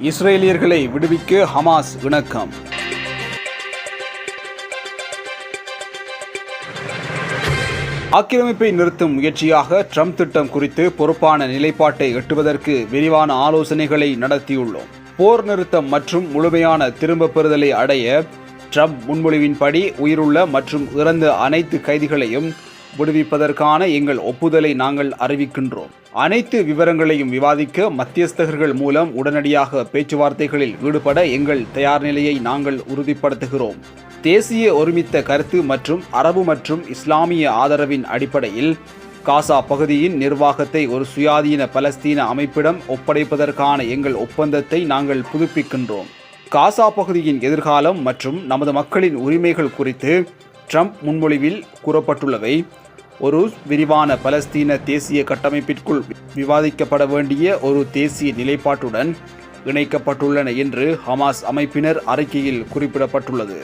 இஸ்ரேலியர்களை விடுவிக்க ஹமாஸ் இணக்கம். ஆக்கிரமிப்பை நிறுத்தும் முயற்சியாக ட்ரம்ப் திட்டம் குறித்து பொறுப்பான நிலைப்பாட்டை எட்டுவதற்கு விரிவான ஆலோசனைகளை நடத்தியுள்ளோம். போர் நிறுத்தம் மற்றும் முழுமையான திரும்பப் பெறுதலை அடைய ட்ரம்ப் முன்மொழிவின்படி உயிருள்ள மற்றும் இறந்த அனைத்து கைதிகளையும் விடுவிப்பதற்கான எங்கள் ஒப்புதலை நாங்கள் அறிவிக்கின்றோம். அனைத்து விவரங்களையும் விவாதிக்க மத்தியஸ்தகர்கள் மூலம் உடனடியாக பேச்சுவார்த்தைகளில் ஈடுபட எங்கள் தயார் நிலையை நாங்கள் உறுதிப்படுத்துகிறோம். தேசிய ஒருமித்த கருத்து மற்றும் அரபு மற்றும் இஸ்லாமிய ஆதரவின் அடிப்படையில் காசா பகுதியின் நிர்வாகத்தை ஒரு சுயாதீன பலஸ்தீன அமைப்பிடம் ஒப்படைப்பதற்கான எங்கள் ஒப்பந்தத்தை நாங்கள் புதுப்பிக்கின்றோம். காசா பகுதியின் எதிர்காலம் மற்றும் நமது மக்களின் உரிமைகள் குறித்து ட்ரம்ப் முன்மொழிவில் கூறப்பட்டுள்ளவை ஒரு விரிவான பலஸ்தீன தேசிய கட்டமைப்பிற்குள் விவாதிக்கப்பட வேண்டிய ஒரு தேசிய நிலைப்பாட்டுடன் இணைக்கப்பட்டுள்ளன என்று ஹமாஸ் அமைப்பினர் அறிக்கையில் குறிப்பிடப்பட்டுள்ளது.